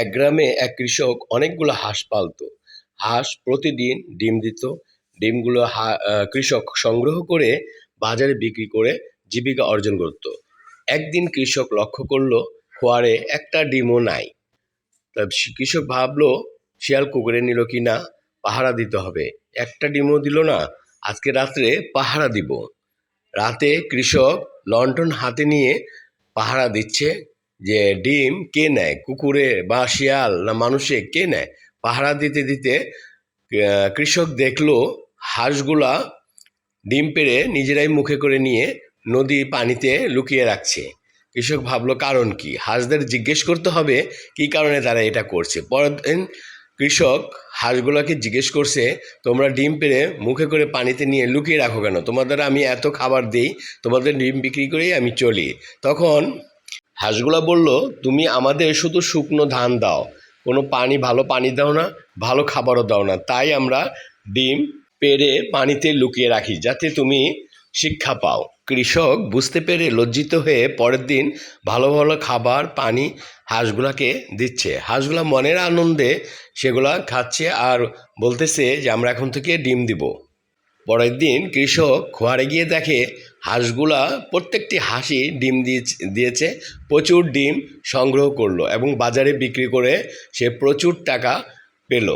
এক গ্রামে এক কৃষক অনেকগুলো হাঁস পালতো। হাঁস প্রতিদিন ডিম দিত। ডিমগুলো কৃষক সংগ্রহ করে বাজারে বিক্রি করে জীবিকা অর্জন করত। একদিন কৃষক লক্ষ্য করল খোয়ারে একটা ডিমও নাই। তা কৃষক ভাবলো, শিয়াল কুকুরে নিল কি না? পাহারা দিতে হবে। একটা ডিমও দিল না। আজকে রাত্রে পাহারা দিব। রাতে কৃষক লন্ঠন হাতে নিয়ে পাহারা দিচ্ছে যে ডিম কে নেয়? কুকুরে বা শিয়াল না মানুষে কে নেয়? পাহারা দিতে দিতে কৃষক দেখল হাঁসগুলা ডিম পেড়ে নিজেরাই মুখে করে নিয়ে নদী পানিতে লুকিয়ে রাখছে। কৃষক ভাবলো, কারণ কি? হাঁসদের জিজ্ঞেস করতে হবে, কি কারণে তারা এটা করছে? পরের দিন কৃষক হাঁসগুলোকে জিজ্ঞেস করছে, তোমরা ডিম পেড়ে মুখে করে পানিতে নিয়ে লুকিয়ে রাখো কেন? তোমাদের আমি এত খাবার দিই, তোমাদের ডিম বিক্রি করেই আমি চলি। তখন হাঁসগুলা বলল, তুমি আমাদের শুধু শুকনো ধান দাও। কোনো পানি, ভালো পানি দাও না, ভালো খাবারও দাও না। তাই আমরা ডিম পেড়ে পানিতে লুকিয়ে রাখি, যাতে তুমি শিক্ষা পাও। কৃষক বুঝতে পেরে লজ্জিত হয়ে পরের দিন ভালো ভালো খাবার, পানি হাঁসগুলাকে দিচ্ছে। হাঁসগুলা মনের আনন্দে সেগুলা খাচ্ছে আর বলতেছে যে, আমরা এখন থেকে ডিম দিব। পরের দিন কৃষক খোয়ারে গিয়ে দেখে, হাঁসগুলা প্রত্যেকটি হাঁসই ডিম দিয়েছে প্রচুর ডিম সংগ্রহ করল এবং বাজারে বিক্রি করে সে প্রচুর টাকা পেল।